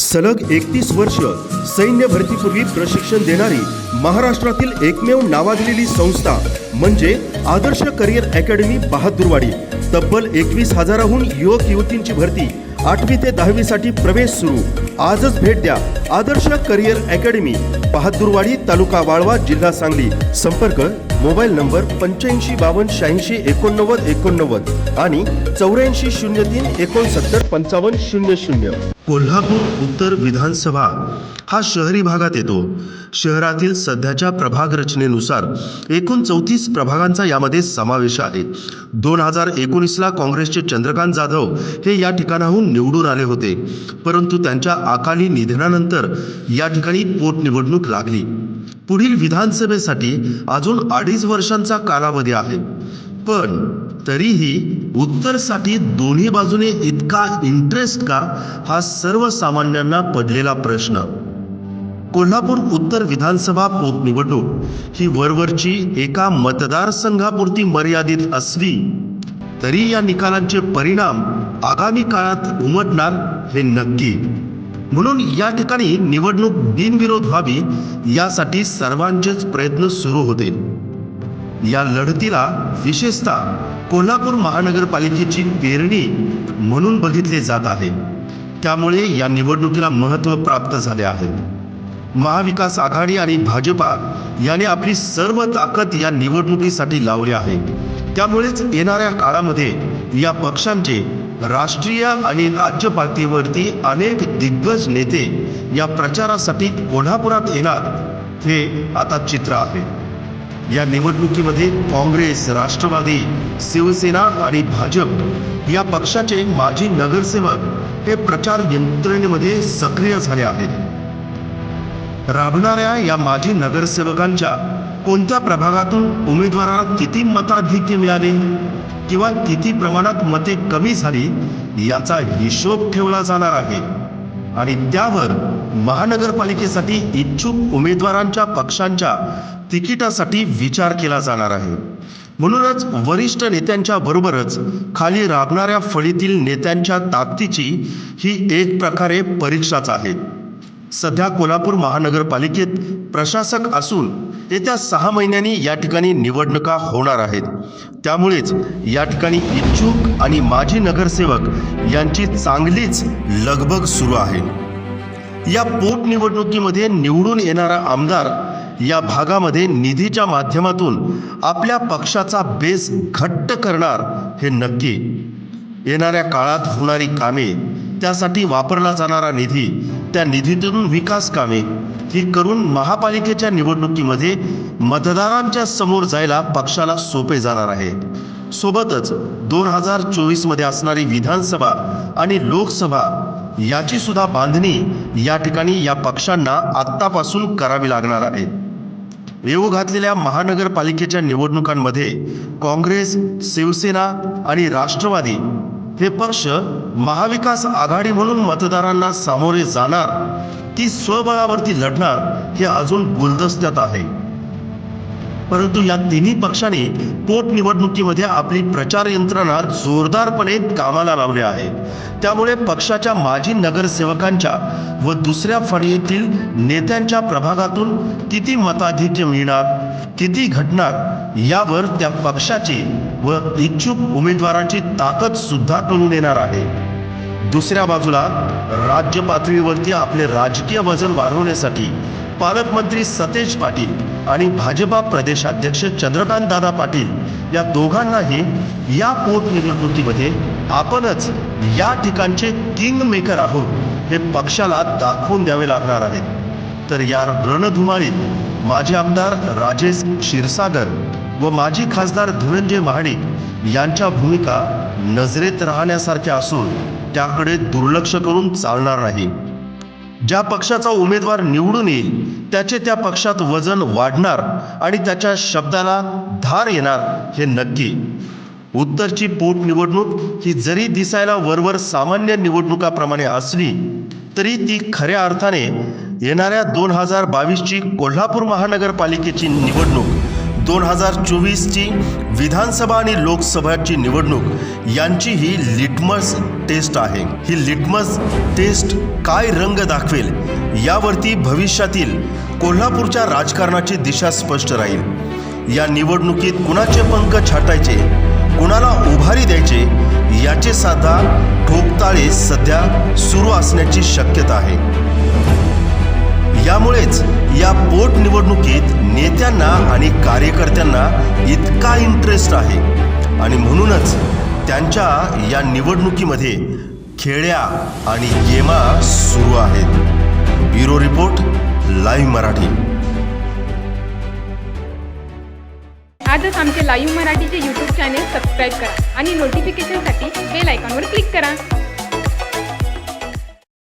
सलग एकतीस वर्ष सैन्य भरतीपूर्वी प्रशिक्षण देणारी महाराष्ट्रातील एकमेव नावाजलेली संस्था म्हणजे आदर्श करिअर अकॅडमी बहादूरवाडी. तब्बल एकवीस हजाराहून युवक युवतींची भरती आठवी ते दहावीसाठी प्रवेश सुरू. आजच भेट द्या. आदर्श करिअर अकॅडमी बहादूरवाडी तालुका वाळवा जिल्हा सांगली. संपर्क मोबाईल नंबर पंच्याऐंशी बावन्न शहाऐंशी एकोणनव्वद एकोणनव्वद आणि चौऱ्याऐंशी शून्य तीन एकोणसत्तर पंचावन्न शून्य शून्य. कोल्हापूर उत्तर विधानसभा. हा शहरी भागात येतो. शहरातील सध्याच्या प्रभाग रचनेनुसार एकूण चौतीस प्रभागांचा यामध्ये समावेश आहे. दोन हजार एकोणीसला काँग्रेसचे चंद्रकांत जाधव हे या ठिकाणाहून निवडून आले होते. परंतु त्यांच्या अकाली निधनानंतर या ठिकाणी पोटनिवडणूक लागली. पुढील विधानसभेसाठी अजून अडीच वर्षांचा कालावधी आहे. पण तरीही उत्तरसाठी दोन्ही बाजूने इतका इंटरेस्ट का हा सर्वसामान्यांना पडलेला प्रश्न. कोल्हापूर उत्तर विधानसभा पोटनिवडणूक ही वरवरची एका मतदारसंघापुरती मर्यादित असली तरी या निकालांचे परिणाम आगामी काळात उमटणार हे नक्की. म्हणून या ठिकाणी निवडणूक बिनविरोध व्हावी यासाठी सर्वांचेच प्रयत्न सुरू होते. या लढतीला विशेषतः कोल्हापूर महानगरपालिकेची पेरणी म्हणून बघितले जात आहे. त्यामुळे या निवडणुकीला महत्त्व प्राप्त झाले आहे. महाविकास आघाडी आणि भाजपा याने आपली सर्व ताकद या निवडणुकीसाठी लावली आहे. त्यामुळेच येणाऱ्या काळामध्ये या पक्षांचे राष्ट्रीय आणि राज्य पातळीवरती अनेक दिग्गज नेते या प्रचारासाठी कोल्हापुरात येणार हे आता चित्र आहे. या निवडणुकीमध्ये काँग्रेस राष्ट्रवादी शिवसेना आणि भाजप या पक्षाचे माजी नगरसेवक हे प्रचार यंत्रणेमध्ये सक्रिय झाले आहेत. राबणाऱ्या या माजी नगरसेवकांच्या कोणत्या प्रभागातून उमेदवाराला किती मताधिक्य मिळाले किंवा किती प्रमाणात मते कमी झाली याचा हिशोब ठेवला जाणार आहे. आणि त्यावर महानगरपालिकेसाठी इच्छुक उमेदवारांच्या पक्षांच्या तिकिटासाठी विचार केला जाणार आहे. म्हणूनच वरिष्ठ नेत्यांच्या बरोबरच खाली राबणाऱ्या फळीतील नेत्यांच्या ताकदीची ही एक प्रकारे परीक्षाच आहे. सध्या कोल्हापूर महानगरपालिकेत प्रशासक असून येत्या सहा महिन्यांनी या ठिकाणी निवडणुका होणार आहेत. त्यामुळेच या ठिकाणी इच्छुक आणि माजी नगरसेवक यांची चांगलीच लगबग सुरू आहे. या पोटनिवडणुकीमध्ये निवडून येणारा आमदार या भागामध्ये निधीच्या माध्यमातून आपल्या पक्षाचा बेस घट्ट करणार हे नक्की. येणाऱ्या काळात होणारी कामे त्यासाठी वापरला जाणारा निधी त्या निधीतून विकास कामे ही करून महापालिकेच्या निवडणुकीमध्ये मतदारांच्या समोर जायला पक्षाला सोपे जाणार आहे. सोबतच दोन हजार चोवीसमध्ये असणारी विधानसभा आणि लोकसभा याची सुद्धा बांधणी या ठिकाणी या पक्षांना आत्तापासून करावी लागणार आहे. येऊ घातलेल्या महानगरपालिकेच्या निवडणुकांमध्ये काँग्रेस शिवसेना आणि राष्ट्रवादी हे पक्ष महाविकास आघाडी म्हणून मतदारांना सामोरे जाणार ती स्वबळावरती लढणार हे अजून गुलदस्त्यात आहे. परंतु या तिन्ही पक्षांनी पोटनिवडणुकीमध्ये आपली प्रचार यंत्रणा जोरदारपणे कामाला लावली आहे त्यामुळे पक्षाच्या माजी नगरसेवकांच्या व दुसऱ्या फळीतील नेत्यांच्या प्रभागातून किती मताधिक्य मिळणार किती घटणार यावर त्या पक्षाची व इच्छुक उमेदवारांची ताकद सुद्धा कळून येणार आहे. दुसऱ्या बाजूला राज्य पातळीवरती आपले राजकीय वजन वाढवण्यासाठी पालकमंत्री सतेज पाटील आणि भाजपा प्रदेशाध्यक्ष चंद्रकांत दादा पाटील या दोघांनाही या पोटनिवडणुकीमध्ये आपणच या ठिकाणचे किंग मेकर आहोत हे पक्षाला दाखवून द्यावे लागणार आहे. तर या रणधुमाळीत माजी आमदार राजेश क्षीरसागर व माजी खासदार धनंजय महाडिक यांच्या भूमिका नजरेत राहण्यासारख्या असून त्याकडे दुर्लक्ष करून चालणार नाही. ज्या पक्षाचा उमेदवार निवडून येईल त्याचे त्या पक्षात वजन वाढणार आणि त्याच्या शब्दाला धार येणार हे नक्की. उत्तरची पोटनिवडणूक ही जरी दिसायला वरवर सामान्य निवडणुकाप्रमाणे असली तरी ती खऱ्या अर्थाने येणाऱ्या दोन हजार बावीसची कोल्हापूर महानगरपालिकेची निवडणूक. दोन हजार चोवीसची विधानसभा आणि लोकसभाची निवडणूक यांची ही लिटमस टेस्ट आहे. ही लिटमस टेस्ट काय रंग दाखवेल यावरती भविष्यातील कोल्हापूरच्या राजकारणाची दिशा स्पष्ट राहील. या निवडणुकीत कुणाचे पंख छाटायचे कुणाला उभारी द्यायचे याचे साधा ठोकताळे सध्या सुरू असण्याची शक्यता आहे. यामुळेच या पोटनिवडणुकीत नेत्यांना आणि कार्यकर्त्यांना इतका इंटरेस्ट आहे. आणि म्हणूनच त्यांच्या या निवडणुकीमध्ये खेळ्या आणि गेमा सुरू आहेत. Bureau report live Marathi. आजच आमचे लाईव्ह मराठीचे यूट्यूब चॅनेल सबस्क्राईब करा आणि नोटिफिकेशनसाठी बेल आयकॉनवर क्लिक करा.